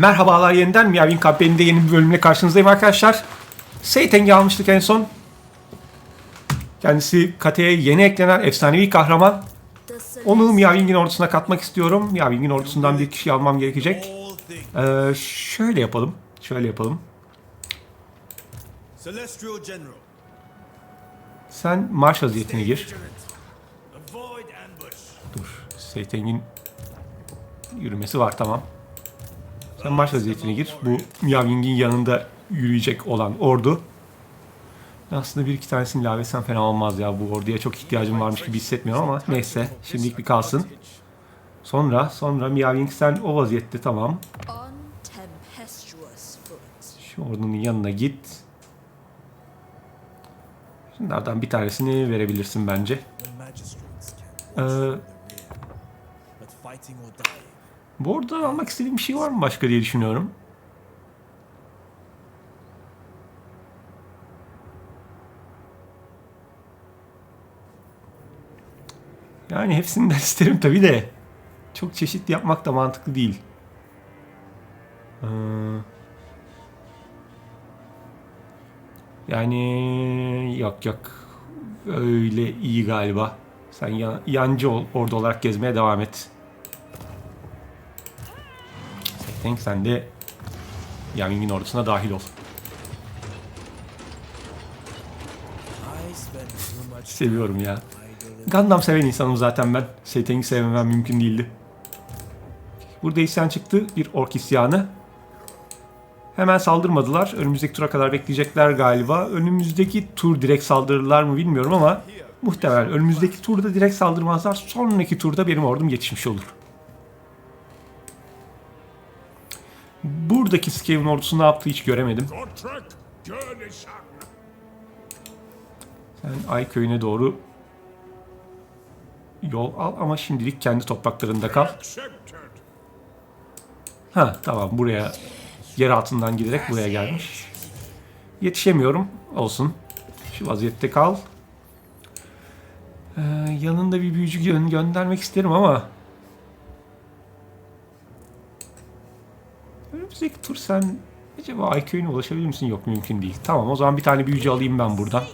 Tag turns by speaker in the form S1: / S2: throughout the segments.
S1: Merhabalar yeniden Miyavin Kampanya'nda yeni bir bölümle karşınızdayım arkadaşlar. Seyteng'i almıştık en son. Kendisi Kate'ye yeni eklenen efsanevi kahraman. Onu Miyaving'in ordusuna katmak istiyorum. Miyaving'in ordusundan bir kişi almam gerekecek. Ee, şöyle yapalım. Şöyle yapalım. Sen marş vaziyetine gir. Dur. Seyteng'in yürümesi var tamam. Sen marş vaziyetine gir. Bu Miyaving'in yanında yürüyecek olan ordu. Aslında bir iki tanesini ilave etsem fena olmaz ya. Bu orduya çok ihtiyacım varmış gibi hissetmiyorum ama neyse. Şimdilik bir kalsın. Sonra, sonra Miyaving sen o vaziyette tamam. Şu ordunun yanına git. Şunlardan bir tanesini verebilirsin bence. Ee, bu ordudan almak istediğim bir şey var mı başka diye düşünüyorum. Yani hepsinden isterim tabi de. Çok çeşit yapmak da mantıklı değil. Ee, yani yok yok. Öyle iyi galiba. Sen ya- yancı ol, orada olarak gezmeye devam et. Denk sen de Yang'in ordusuna dahil ol. Seviyorum ya. Gundam seven insanım zaten ben. Seyteng'i sevmemem mümkün değildi. Burada isyan çıktı. Bir ork isyanı. Hemen saldırmadılar. Önümüzdeki tura kadar bekleyecekler galiba. Önümüzdeki tur direkt saldırırlar mı bilmiyorum ama muhtemelen önümüzdeki turda direkt saldırmazlar. Sonraki turda benim ordum yetişmiş olur. Buradaki Skaven ordusu ne yaptı hiç göremedim. Sen Ay köyüne doğru yol al ama şimdilik kendi topraklarında kal. Ha tamam buraya yer altından giderek buraya gelmiş. Yetişemiyorum. Olsun. Şu vaziyette kal. Ee, yanında bir büyücü gö- göndermek isterim ama Tur sen acaba köyüne ulaşabilir misin? Yok mümkün değil. Tamam o zaman bir tane büyücü alayım ben buradan.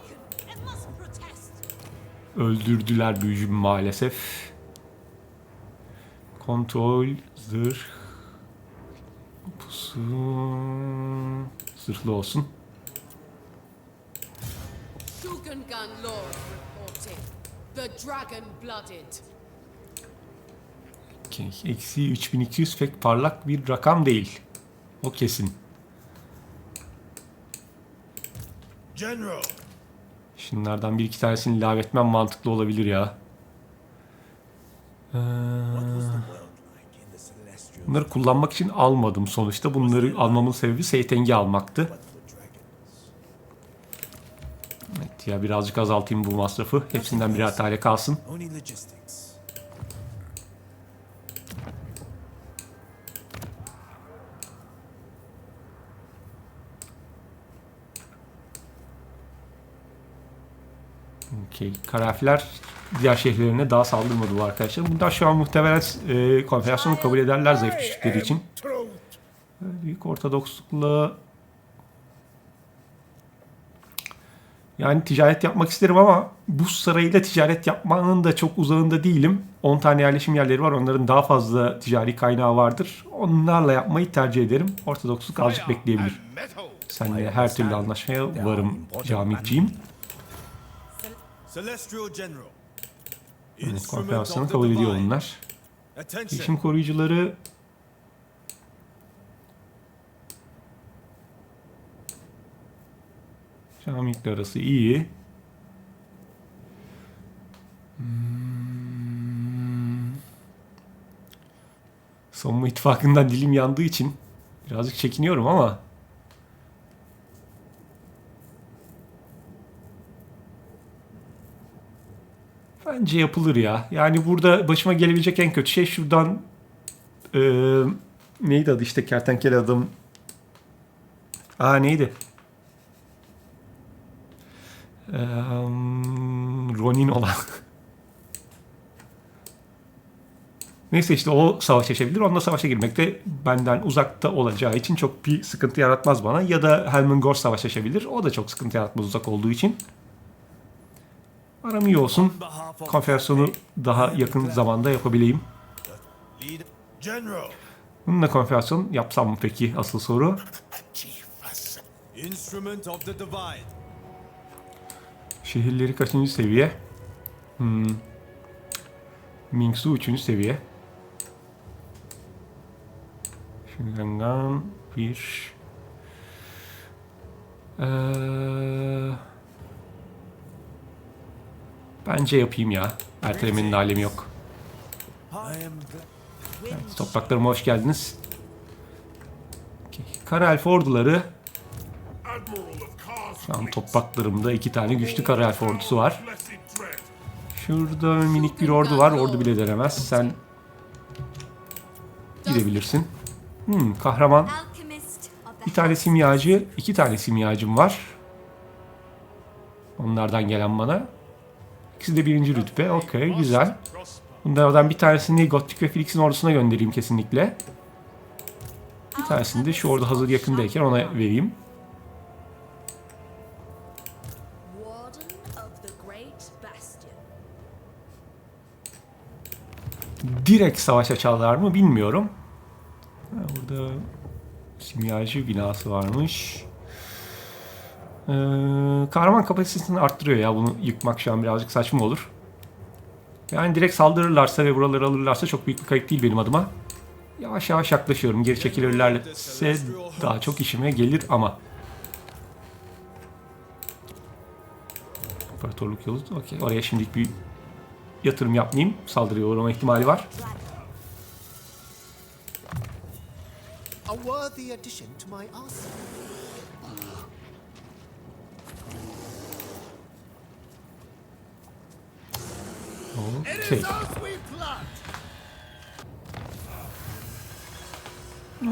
S1: Öldürdüler büyücümü maalesef. Kontrol, zırh, pusu, zırhlı olsun. Eksi 3200 pek parlak bir rakam değil. O kesin.
S2: General.
S1: Şunlardan bir iki tanesini ilave etmem mantıklı olabilir ya. Ee, bunları kullanmak için almadım sonuçta. Bunları almamın sebebi Seyteng'i almaktı. Evet ya birazcık azaltayım bu masrafı. Hepsinden birer tane kalsın. Okey. Karafiler diğer şehirlerine daha saldırmadı bu arkadaşlar. Bunlar şu an muhtemelen e, konfederasyonu kabul ederler zayıf düştükleri için. Büyük Ortodokslukla yani ticaret yapmak isterim ama bu sarayıyla ticaret yapmanın da çok uzağında değilim. 10 tane yerleşim yerleri var. Onların daha fazla ticari kaynağı vardır. Onlarla yapmayı tercih ederim. Ortodoksluk azıcık bekleyebilir. Seninle her türlü anlaşmaya varım Camitciğim.
S2: Celestial General.
S1: Evet,
S2: the
S1: kabul ediyor onlar. Gelişim koruyucuları Şamik'le arası iyi. Hmm. Savunma ittifakından dilim yandığı için birazcık çekiniyorum ama Bence yapılır ya. Yani burada başıma gelebilecek en kötü şey şuradan eee, neydi adı işte kertenkele adam. Aa neydi? Eee, Ronin olan. Neyse işte o savaş açabilir. Onunla savaşa girmek de benden uzakta olacağı için çok bir sıkıntı yaratmaz bana. Ya da Helmengor savaş açabilir. O da çok sıkıntı yaratmaz uzak olduğu için. Aram iyi olsun. Konfederasyonu daha yakın zamanda yapabileyim. Bununla konfederasyon yapsam mı peki asıl soru. Şehirleri kaçıncı seviye? Hmm. Mingsu 3. seviye. Şundan bir... Ee, bence yapayım ya. Ertelemenin alemi yok.
S2: Glad.
S1: Topraklarıma hoş geldiniz. Okey. Kara elf orduları. Şu an topraklarımda iki tane güçlü kara elf ordusu var. Şurada minik bir ordu var. Ordu bile denemez. Sen gidebilirsin. Hmm, kahraman. Bir tane simyacı, iki tane simyacım var. Onlardan gelen bana. İkisi de birinci rütbe. Okey, güzel. Bunlardan bir tanesini Gothic ve Felix'in ordusuna göndereyim kesinlikle. Bir tanesini de şu orada hazır yakındayken ona vereyim. Direkt savaş açarlar mı bilmiyorum. Burada simyacı binası varmış. Ee, kahraman kapasitesini arttırıyor ya. Bunu yıkmak şu an birazcık saçma olur. Yani direkt saldırırlarsa ve buraları alırlarsa çok büyük bir kayıp değil benim adıma. Yavaş yavaş yaklaşıyorum. Geri çekilirlerse daha çok işime gelir ama. İmparatorluk yolu. Okey. Oraya şimdilik bir yatırım yapmayayım. Saldırıya uğrama ihtimali var.
S3: A worthy addition to my arsenal.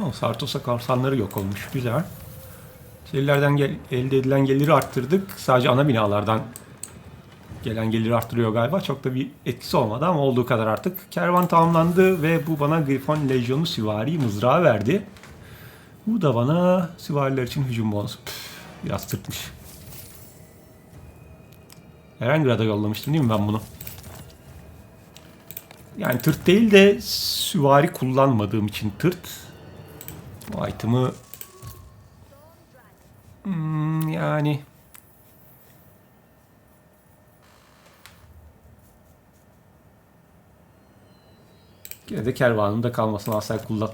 S1: Oh, Sartos'a korsanları yok olmuş. Güzel. Şehirlerden gel- elde edilen geliri arttırdık. Sadece ana binalardan gelen geliri arttırıyor galiba. Çok da bir etkisi olmadı ama olduğu kadar artık. Kervan tamamlandı ve bu bana Griffon Lejyonu süvari mızrağı verdi. Bu da bana süvariler için hücum bonusu. Biraz tırtmış. Erengrad'a yollamıştım değil mi ben bunu? Yani tırt değil de süvari kullanmadığım için tırt. Bu item'ı Hmm, yani Yine de kervanımda kalmasını asla kullan.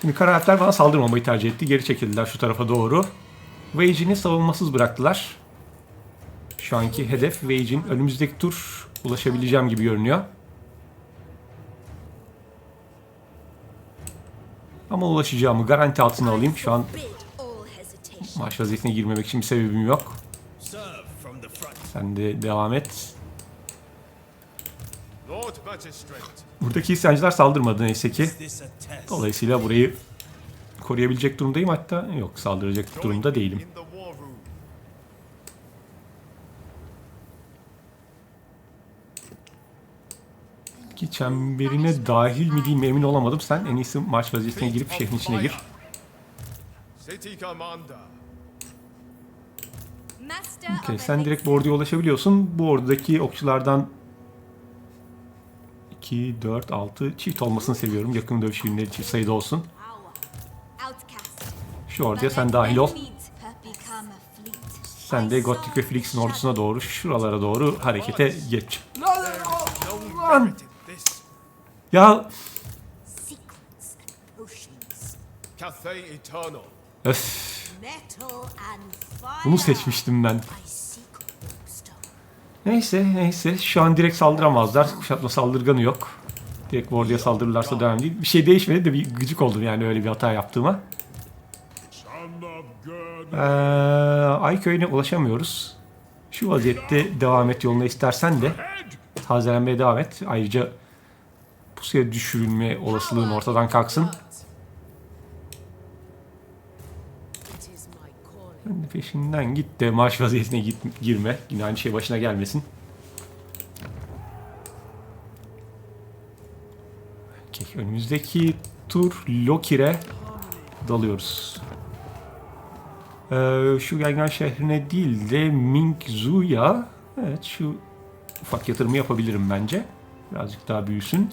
S1: Şimdi karakter bana saldırmamayı tercih etti. Geri çekildiler şu tarafa doğru. Wage'ini savunmasız bıraktılar. Şu anki hedef Wage'in önümüzdeki tur ulaşabileceğim gibi görünüyor. Ama ulaşacağımı garanti altına alayım. Şu an maç vaziyetine girmemek için bir sebebim yok. Sen de devam et. Buradaki isyancılar saldırmadı neyse ki. Dolayısıyla burayı koruyabilecek durumdayım hatta. Yok saldıracak durumda değilim. Çemberine dahil mi değil mi emin olamadım. Sen en iyisi maç vaziyetine girip şehrin içine gir.
S4: Of
S1: sen direkt bu orduya ulaşabiliyorsun. Bu ordudaki okçulardan 2, 4, 6 çift olmasını seviyorum. Yakın dövüş ürünleri çift sayıda olsun. Şu orduya sen dahil ol. Sen de Gothic ve Felix'in ordusuna doğru, şuralara doğru harekete geç.
S5: This.
S1: Ya öf, bunu seçmiştim ben. Neyse neyse şu an direkt saldıramazlar. Kuşatma saldırganı yok. Direkt orduya saldırırlarsa devam değil. Bir şey değişmedi de bir gıcık oldum yani öyle bir hata yaptığıma. Ee, Ay köyüne ulaşamıyoruz. Şu vaziyette devam et yoluna istersen de tazelenmeye devam et. Ayrıca pusuya düşürülme olasılığın ortadan kalksın. Ben de peşinden git de maaş vaziyetine git, girme. Yine aynı şey başına gelmesin. Okay, önümüzdeki tur Lokir'e dalıyoruz. Ee, şu Gengan şehrine değil de Mingzu'ya evet şu ufak yatırımı yapabilirim bence. Birazcık daha büyüsün.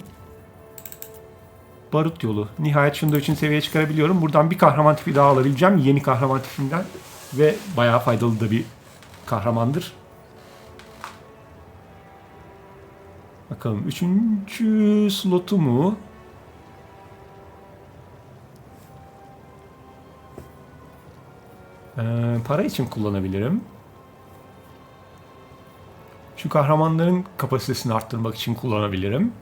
S1: Barut yolu. Nihayet şunu da 3. seviyeye çıkarabiliyorum. Buradan bir kahraman tipi daha alabileceğim. Yeni kahraman tipinden. Ve bayağı faydalı da bir kahramandır. Bakalım. Üçüncü slotu mu? Ee, para için kullanabilirim. Şu kahramanların kapasitesini arttırmak için kullanabilirim.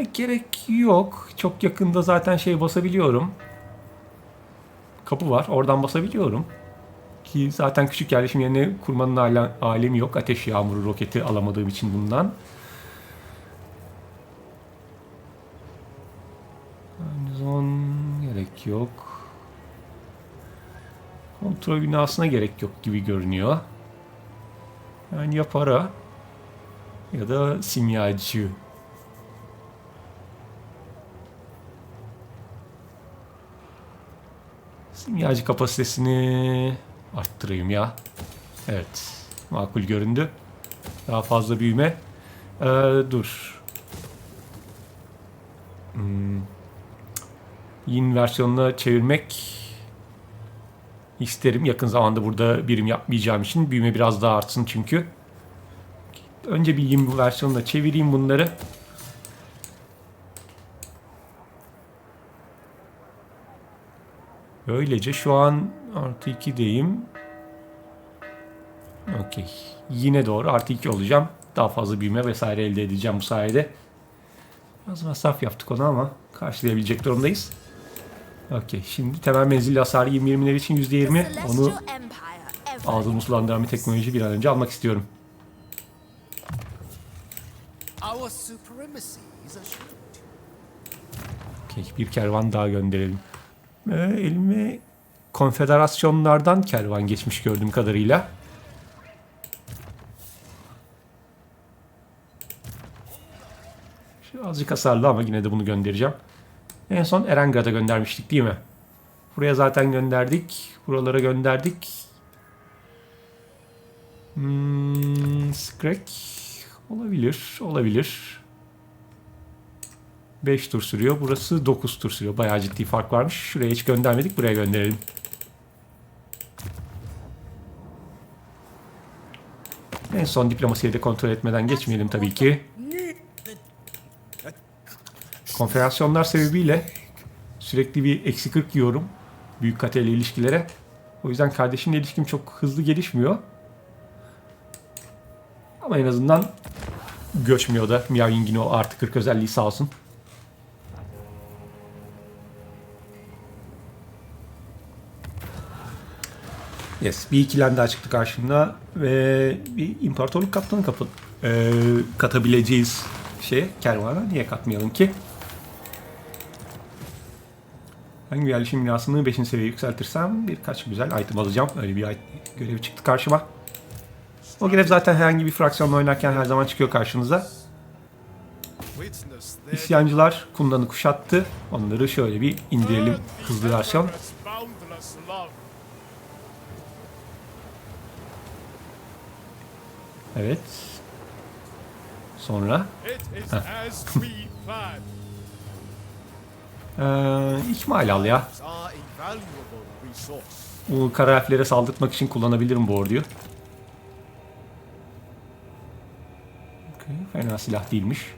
S1: Buna gerek yok. Çok yakında zaten şey basabiliyorum. Kapı var. Oradan basabiliyorum. Ki zaten küçük yerleşim yerine kurmanın ala- alemi yok. Ateş yağmuru roketi alamadığım için bundan. Zon gerek yok. Kontrol binasına gerek yok gibi görünüyor. Yani ya para ya da simyacı. Simyacı kapasitesini arttırayım ya. Evet. Makul göründü. Daha fazla büyüme. Ee, dur. Hmm. Yin versiyonuna çevirmek isterim. Yakın zamanda burada birim yapmayacağım için büyüme biraz daha artsın çünkü. Önce bir yin versiyonuna çevireyim bunları. Böylece şu an artı 2'deyim. Okey. Yine doğru artı 2 olacağım. Daha fazla büyüme vesaire elde edeceğim bu sayede. Biraz masraf yaptık onu ama karşılayabilecek durumdayız. Okey. Şimdi temel menzilli hasarı 20-20'ler için %20. Onu ağzımı sulandıran bir teknoloji bir an önce almak istiyorum. Okey. Bir kervan daha gönderelim. Elime konfederasyonlardan kervan geçmiş gördüğüm kadarıyla. Azıcık hasarlı ama yine de bunu göndereceğim. En son Erengrad'a göndermiştik değil mi? Buraya zaten gönderdik. Buralara gönderdik. Hmm, Skrek olabilir. Olabilir. 5 tur sürüyor. Burası 9 tur sürüyor. Bayağı ciddi fark varmış. Şuraya hiç göndermedik. Buraya gönderelim. En son diplomasiyi de kontrol etmeden geçmeyelim tabii ki. Konfederasyonlar sebebiyle sürekli bir eksi 40 yiyorum. Büyük kateli ilişkilere. O yüzden kardeşimle ilişkim çok hızlı gelişmiyor. Ama en azından göçmüyor da Miao Ying'in o artı 40 özelliği sağ olsun. Yes, bir ikilem daha çıktı karşımda ve bir imparatorluk kaptanı kapı, e, katabileceğiz şeye, kervana. Niye katmayalım ki? Hangi yerleşim binasını 5. seviyeye yükseltirsem birkaç güzel item alacağım. Öyle bir görev çıktı karşıma. O görev zaten herhangi bir fraksiyonla oynarken her zaman çıkıyor karşınıza. İsyancılar kumdanı kuşattı. Onları şöyle bir indirelim hızlı versiyon. Evet. Sonra ee, ikmal al ya. Bu kara elflere saldırtmak için kullanabilirim bu orduyu. Okey, Fena silah değilmiş.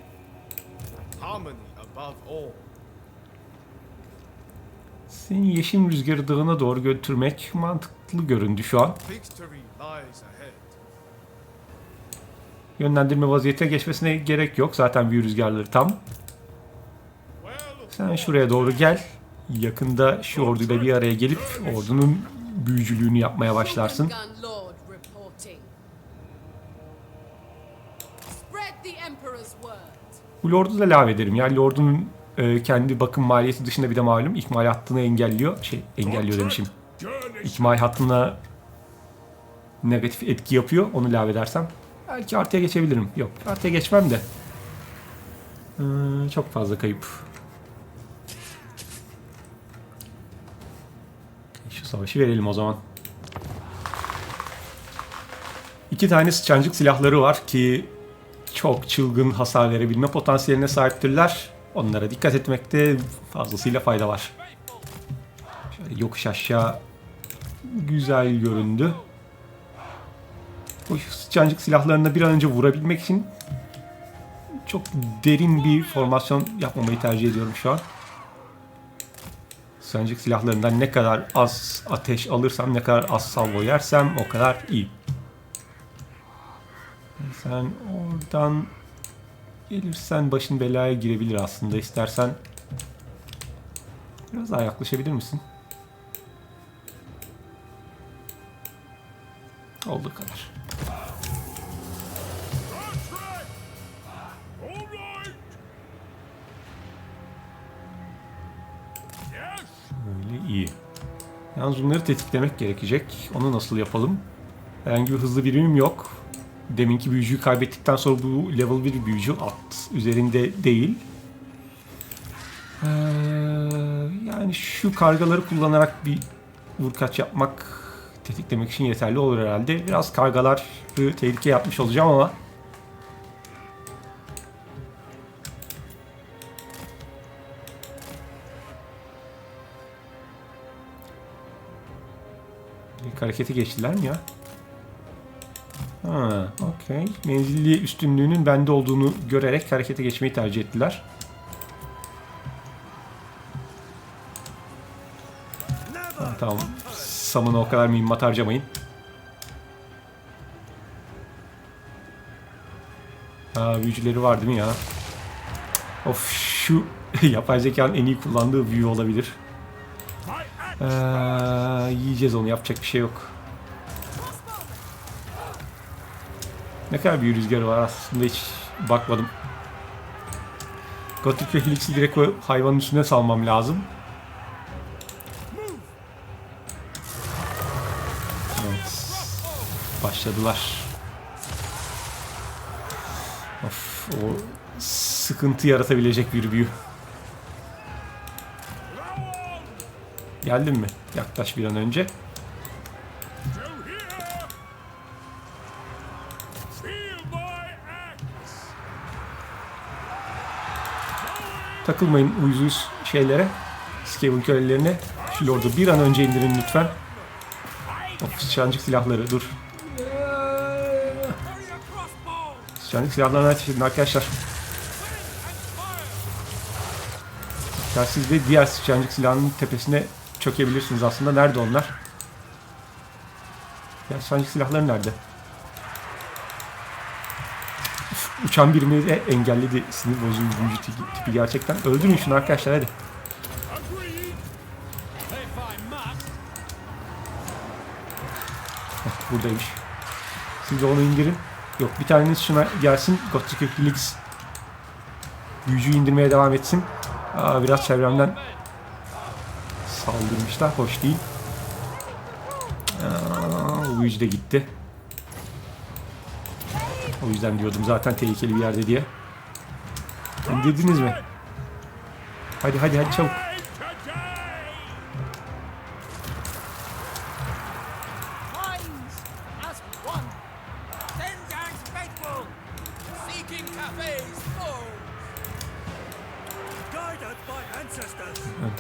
S1: Seni Yeşim Rüzgarı Dağı'na doğru götürmek mantıklı göründü şu an. Yönlendirme vaziyete geçmesine gerek yok. Zaten büyü rüzgarları tam. Sen şuraya doğru gel. Yakında şu orduyla bir araya gelip ordunun büyücülüğünü yapmaya başlarsın. Bu lordu da lave ederim. Yani lordunun e, kendi bakım maliyeti dışında bir de malum ikmal hattını engelliyor. Şey engelliyor demişim. İkmal hattına negatif etki yapıyor. Onu lave edersem. Belki artıya geçebilirim. Yok artıya geçmem de. Ee, çok fazla kayıp. Şu savaşı verelim o zaman. İki tane sıçancık silahları var ki çok çılgın hasar verebilme potansiyeline sahiptirler. Onlara dikkat etmekte fazlasıyla fayda var. Şöyle yokuş aşağı güzel göründü. Bu sıçancık silahlarına bir an önce vurabilmek için çok derin bir formasyon yapmamayı tercih ediyorum şu an. Sıçancık silahlarından ne kadar az ateş alırsam, ne kadar az salvo yersem o kadar iyi. Sen oradan gelirsen başın belaya girebilir aslında. İstersen biraz daha yaklaşabilir misin? Olduğu kadar. İyi. Yalnız bunları tetiklemek gerekecek. Onu nasıl yapalım? Herhangi bir hızlı birimim yok. Deminki büyücüyü kaybettikten sonra bu level 1 büyücü at üzerinde değil. Ee, yani şu kargaları kullanarak bir vurkaç yapmak tetiklemek için yeterli olur herhalde. Biraz kargaları tehlike yapmış olacağım ama İlk harekete geçtiler mi ya? Ha, okey. Menzilli üstünlüğünün bende olduğunu görerek harekete geçmeyi tercih ettiler. Ha, tamam. Samına o kadar mühimmat harcamayın. Ha, büyücüleri var değil mi ya? Of şu yapay zekanın en iyi kullandığı büyü olabilir. Ee, yiyeceğiz onu yapacak bir şey yok. Ne kadar büyük rüzgarı var aslında hiç bakmadım. Gothic ve Helix'i direkt o hayvanın üstüne salmam lazım. Evet. Başladılar. Of, o sıkıntı yaratabilecek bir büyü. Geldin mi? Yaklaş bir an önce. Takılmayın uyuzuyuz şeylere. Skaven kölelerine. Şu lordu bir an önce indirin lütfen. Of sıçancık silahları dur. Sıçancık silahlarına ateş arkadaşlar. Ya siz de diğer sıçancık silahının tepesine çökebilirsiniz aslında. Nerede onlar? Ya sıçancık silahları nerede? Uçan birimi de engelledi. Sinir bozucu tipi- gerçekten. Öldürün şunu arkadaşlar hadi. Buradaymış. Siz onu indirin. Yok bir taneniz şuna gelsin. Gothic Helix büyücüyü indirmeye devam etsin. Aa, biraz çevremden saldırmışlar. Hoş değil. Aa, büyücü de gitti. O yüzden diyordum zaten tehlikeli bir yerde diye. İndirdiniz mi? Hadi hadi hadi çabuk.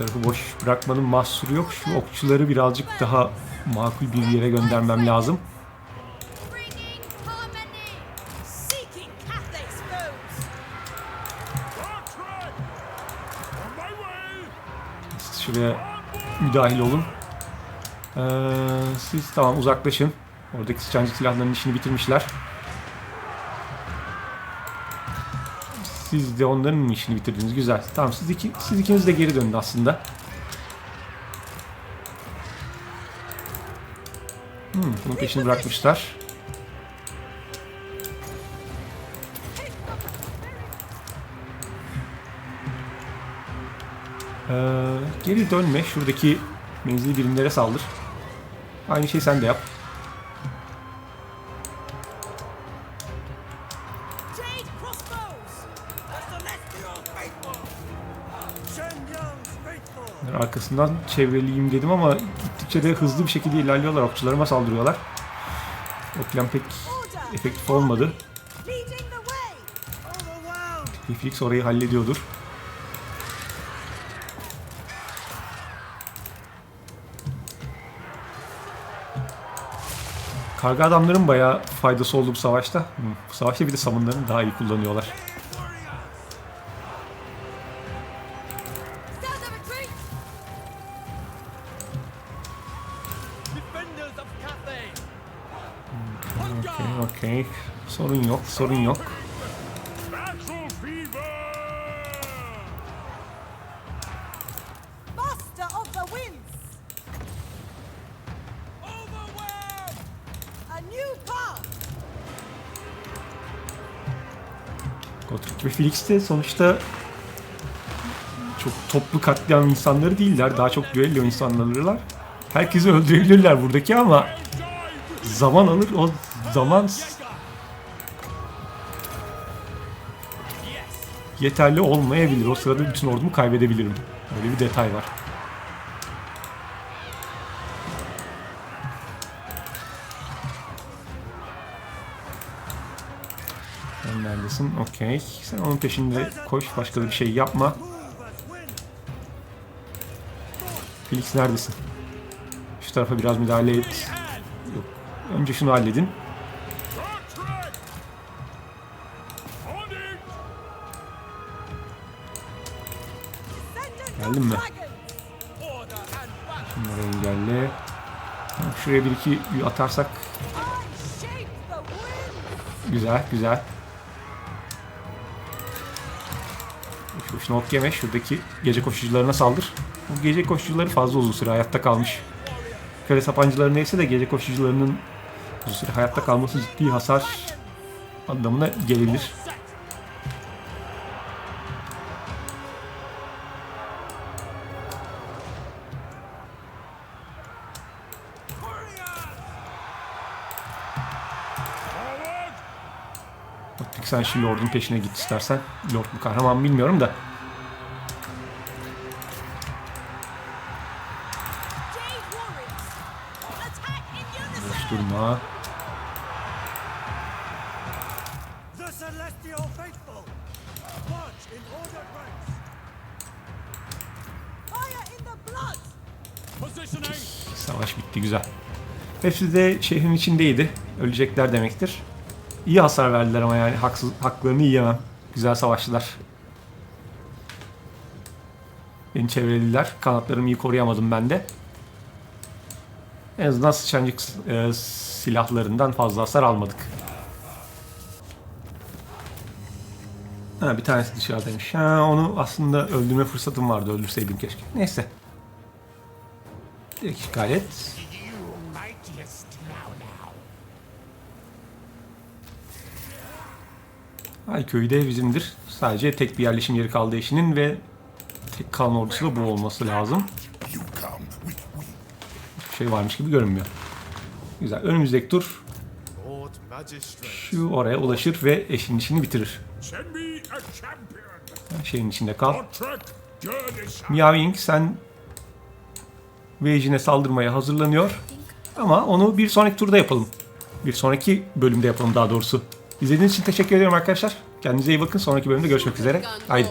S1: Tarafı boş bırakmanın mahsuru yok. Şu okçuları birazcık daha makul bir yere göndermem lazım. Siz şuraya müdahil olun. Ee, siz tamam uzaklaşın. Oradaki sıçancı silahların işini bitirmişler. Siz de onların işini bitirdiniz? Güzel. Tamam siz, iki, siz ikiniz de geri dönün aslında. Hmm, bunun peşini bırakmışlar. Ee, geri dönme. Şuradaki menzil birimlere saldır. Aynı şeyi sen de yap. Arkasından çevreleyeyim dedim ama gittikçe de hızlı bir şekilde ilerliyorlar. Okçularıma saldırıyorlar. O plan pek efektif olmadı. Felix orayı hallediyordur. Karga adamların bayağı faydası oldu bu savaşta. Bu savaşta bir de savunlarını daha iyi kullanıyorlar.
S6: New path.
S1: Godric ve Felix de sonuçta çok toplu katliam insanları değiller. Daha çok düello insanlarılar. Herkesi öldürebilirler buradaki ama zaman alır. O zaman yeterli olmayabilir. O sırada bütün ordumu kaybedebilirim. Böyle bir detay var. Sen neredesin? Okey. Sen onun peşinde koş. Başka da bir şey yapma. Felix neredesin? Şu tarafa biraz müdahale et. Yok. Önce şunu halledin. Geldin mi? Bunları engelle. Şuraya bir iki atarsak güzel güzel. Şu boşuna ok yeme. Şuradaki gece koşucularına saldır. Bu gece koşucuları fazla uzun süre hayatta kalmış. Köle sapancıları neyse de gece koşucularının uzun süre hayatta kalması ciddi hasar anlamına gelebilir. Sen şimdi Lord'un peşine git istersen. Lord bu kahraman bilmiyorum da. Boş durma. Savaş bitti güzel. Hepsi de şehrin içindeydi. Ölecekler demektir. İyi hasar verdiler ama yani haksız, haklarını yiyemem. Güzel savaştılar. Beni çevrelediler. Kanatlarımı iyi koruyamadım ben de. En azından sıçancık e, silahlarından fazla hasar almadık. Ha, bir tanesi dışarıdaymış. Ha, onu aslında öldürme fırsatım vardı. Öldürseydim keşke. Neyse. Direkt işgal. Ay köyü de bizimdir. Sadece tek bir yerleşim yeri kaldı eşinin ve tek kalan ordusu da bu olması lazım. Hiçbir şey varmış gibi görünmüyor. Güzel. Önümüzdeki tur şu oraya ulaşır ve eşinin işini bitirir. Şehrin içinde kal. Meowing sen Vejin'e saldırmaya hazırlanıyor. Ama onu bir sonraki turda yapalım. Bir sonraki bölümde yapalım daha doğrusu. İzlediğiniz için teşekkür ediyorum arkadaşlar. Kendinize iyi bakın. Sonraki bölümde görüşmek üzere. Haydi.